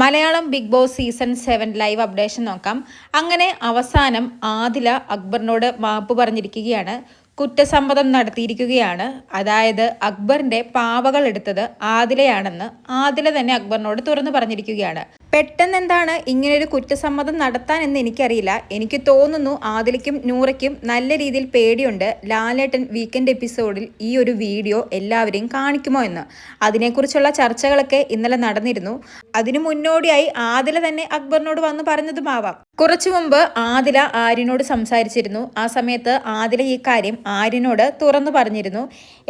Malayalam Big Boss season seven live updation നോക്കാം. അങ്ങനെ അവസാനം ആദില അക്ബറിനോട് മാപ്പ് പറഞ്ഞിരിക്കുകയാണ്. കുറ്റസമ്മതം നടത്തിയിരിക്കുകയാണ്. അതായത് അക്ബറിന്റെ പാവകൾ എടുത്തത് ആദിലയാണെന്ന് ആദില തന്നെ അക്ബറിനോട് തുറന്നു പറഞ്ഞിരിക്കുകയാണ്. പെട്ടെന്ന് എന്താണ് ഇങ്ങനൊരു കുറ്റസമ്മതം നടത്താൻ എന്ന് എനിക്കറിയില്ല. എനിക്ക് തോന്നുന്നു ആദിലയ്ക്കും നൂറയ്ക്കും നല്ല രീതിയിൽ പേടിയുണ്ട്. ലാലേട്ടൻ വീക്കെൻഡ് എപ്പിസോഡിൽ ഈ ഒരു വീഡിയോ എല്ലാവരെയും കാണിക്കുമോ എന്ന്. അതിനെക്കുറിച്ചുള്ള ചർച്ചകളൊക്കെ ഇന്നലെ നടന്നിരുന്നു. അതിനു മുന്നോടിയായി ആദില തന്നെ അക്ബറിനോട് വന്ന് പറഞ്ഞതുമാവാം കുറച്ചു മുമ്പ് ആദില ആര്യനോട് സംസാരിച്ചിരുന്നു. ആ സമയത്ത് ആദില ഈ കാര്യം ആര്യനോട് തുറന്നു പറഞ്ഞിരുന്നു.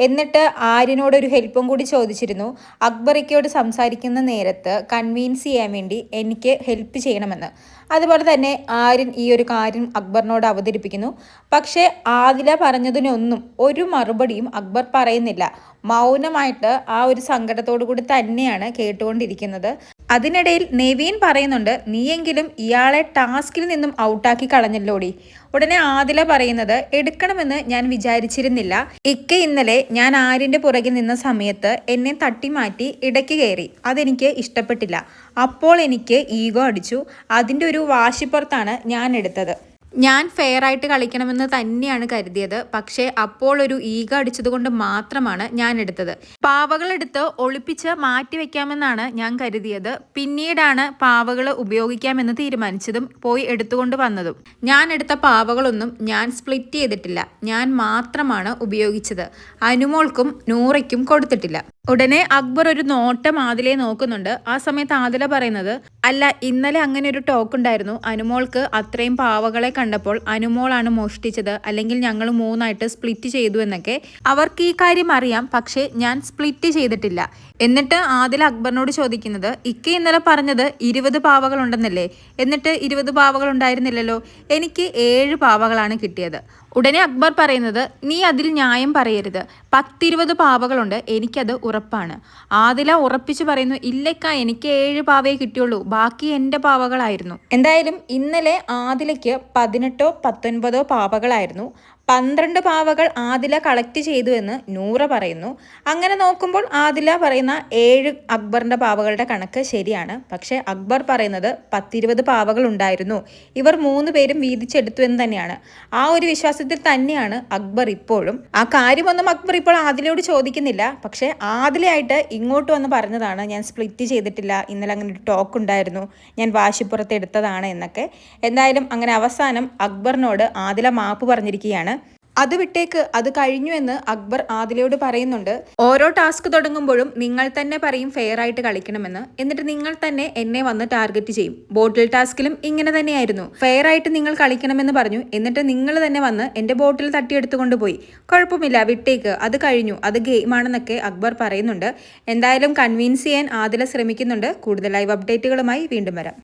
എന്നിട്ട് ആര്യനോട് ഒരു ഹെൽപ്പും കൂടി ചോദിച്ചിരുന്നു. അക്ബറിക്കയോട് സംസാരിക്കുന്ന നേരത്ത് കൺവീൻസ് ചെയ്യാൻ വേണ്ടി എനിക്ക് ഹെൽപ്പ് ചെയ്യണമെന്ന്. അതുപോലെ തന്നെ ആര്യൻ ഈ ഒരു കാര്യം അക്ബറിനോട് അവതരിപ്പിക്കുന്നു. പക്ഷേ ആദില പറഞ്ഞതിനൊന്നും ഒരു മറുപടിയും അക്ബർ പറയുന്നില്ല. മൗനമായിട്ട് ആ ഒരു സങ്കടത്തോടു കൂടി തന്നെയാണ് കേട്ടുകൊണ്ടിരിക്കുന്നത്. അതിനിടയിൽ നെവീൻ പറയുന്നുണ്ട് നീയെങ്കിലും ഇയാളെ ടാസ്കിൽ നിന്നും ഔട്ടാക്കി കളഞ്ഞല്ലോടി. ഉടനെ ആദില പറയുന്നത് എടുക്കണമെന്ന് ഞാൻ വിചാരിച്ചിരുന്നില്ല. ഇക്ക ഇന്നലെ ഞാൻ ആര്യന്റെ പുറകിൽ നിന്ന സമയത്ത് എന്നെ തട്ടിമാറ്റി ഇടയ്ക്ക് കയറി. അതെനിക്ക് ഇഷ്ടപ്പെട്ടില്ല. അപ്പോൾ എനിക്ക് ഈഗോ അടിച്ചു. അതിന്റെ ഒരു വാശിപ്പുറത്താണ് ഞാൻ എടുത്തത്. ഞാൻ ഫെയർ ആയിട്ട് കളിക്കണമെന്ന് തന്നെയാണ് കരുതിയത്. പക്ഷേ അപ്പോൾ ഒരു ഈഗ അടിച്ചതുകൊണ്ട് മാത്രമാണ് ഞാൻ എടുത്തത്. പാവകളെടുത്ത് ഒളിപ്പിച്ച് മാറ്റി വെക്കാമെന്നാണ് ഞാൻ കരുതിയത്. പിന്നീടാണ് പാവകൾ ഉപയോഗിക്കാമെന്ന് തീരുമാനിച്ചതും പോയി എടുത്തുകൊണ്ട് വന്നതും. ഞാൻ എടുത്ത പാവകളൊന്നും ഞാൻ സ്പ്ലിറ്റ് ചെയ്തിട്ടില്ല. ഞാൻ മാത്രമാണ് ഉപയോഗിച്ചത്. അനുമോൾക്കും നൂറയ്ക്കും കൊടുത്തിട്ടില്ല. ഉടനെ അക്ബർ ഒരു നോട്ടം ആദിലെ നോക്കുന്നുണ്ട്. ആ സമയത്ത് ആദില പറയുന്നത് അല്ല ഇന്നലെ അങ്ങനെ ഒരു ടോക്ക് ഉണ്ടായിരുന്നു. അനുമോൾക്ക് അത്രയും പാവകളെ കണ്ടപ്പോൾ അനുമോളാണ് മോഷ്ടിച്ചത്. അല്ലെങ്കിൽ ഞങ്ങൾ മൂന്നായിട്ട് സ്പ്ലിറ്റ് ചെയ്തു എന്നൊക്കെ അവർക്ക് ഈ കാര്യം അറിയാം. പക്ഷേ ഞാൻ സ്പ്ലിറ്റ് ചെയ്തിട്ടില്ല. എന്നിട്ട് ആദില അക്ബറിനോട് ചോദിക്കുന്നത് ഇക്ക ഇന്നലെ പറഞ്ഞത് ഇരുപത് പാവകൾ ഉണ്ടെന്നല്ലേ എന്നിട്ട് ഇരുപത് പാവകൾ ഉണ്ടായിരുന്നില്ലല്ലോ എനിക്ക് ഏഴ് പാവകളാണ് കിട്ടിയത്. ഉടനെ അക്ബർ പറയുന്നത് നീ അതിൽ ന്യായം പറയരുത്. പത്തിരുപത് പാവകളുണ്ട്. എനിക്കത് ഉറപ്പാണ്. ആദില ഉറപ്പിച്ചു പറയുന്നു ഇല്ലക്ക എനിക്ക് ഏഴ് പാവയെ കിട്ടിയുള്ളൂ. ബാക്കി എന്റെ പാവകളായിരുന്നു. എന്തായാലും ഇന്നലെ ആദിലയ്ക്ക് പതിനെട്ടോ പത്തൊൻപതോ പാവകളായിരുന്നു. പന്ത്രണ്ട് പാവകൾ ആദില കളക്ട് ചെയ്തു എന്ന് നൂറ പറയുന്നു. അങ്ങനെ നോക്കുമ്പോൾ ആദില പറയുന്ന ഏഴ് അക്ബറിന്റെ പാവകളുടെ കണക്ക് ശരിയാണ്. പക്ഷേ അക്ബർ പറയുന്നത് പത്തിരുപത് പാവകൾ ഉണ്ടായിരുന്നു. ഇവർ മൂന്ന് പേരും വീതിച്ചെടുത്തു എന്ന് തന്നെയാണ്. ആ ഒരു വിശ്വാസത്തിൽ തന്നെയാണ് അക്ബർ ഇപ്പോഴും. ആ കാര്യമൊന്നും അക്ബർ ഇപ്പോൾ ആദിലയോട് ചോദിക്കുന്നില്ല. പക്ഷേ ആദിലയായിട്ട് ഇങ്ങോട്ട് വന്ന് പറഞ്ഞതാണ് ഞാൻ സ്പ്ലിറ്റ് ചെയ്തിട്ടില്ല. ഇന്നലെ അങ്ങനെ ഒരു ടോക്ക് ഉണ്ടായിരുന്നു. ഞാൻ വാശിപ്പുറത്ത് എടുത്തതാണ് എന്നൊക്കെ. എന്തായാലും അങ്ങനെ അവസാനം അക്ബറിനോട് ആദില മാപ്പ് പറഞ്ഞിരിക്കുകയാണ്. അത് വിട്ടേക്ക് അത് കഴിഞ്ഞു എന്ന് അക്ബർ ആദിലയോട് പറയുന്നുണ്ട്. ഓരോ ടാസ്ക് തുടങ്ങുമ്പോഴും നിങ്ങൾ തന്നെ പറയും ഫെയർ ആയിട്ട് കളിക്കണമെന്ന്. എന്നിട്ട് നിങ്ങൾ തന്നെ എന്നെ വന്ന് ടാർഗറ്റ് ചെയ്യും. ബോട്ടിൽ ടാസ്കിലും ഇങ്ങനെ തന്നെയായിരുന്നു. ഫെയർ ആയിട്ട് നിങ്ങൾ കളിക്കണമെന്ന് പറഞ്ഞു. എന്നിട്ട് നിങ്ങൾ തന്നെ വന്ന് എന്റെ ബോട്ടിൽ തട്ടിയെടുത്തുകൊണ്ട് പോയി. കുഴപ്പമില്ല വിട്ടേക്ക്. അത് കഴിഞ്ഞു. അത് ഗെയിമാണെന്നൊക്കെ അക്ബർ പറയുന്നുണ്ട്. എന്തായാലും കൺവിൻസ് ചെയ്യാൻ ആദില ശ്രമിക്കുന്നുണ്ട്. കൂടുതൽ ലൈവ് അപ്ഡേറ്റുകളുമായി വീണ്ടും വരാം.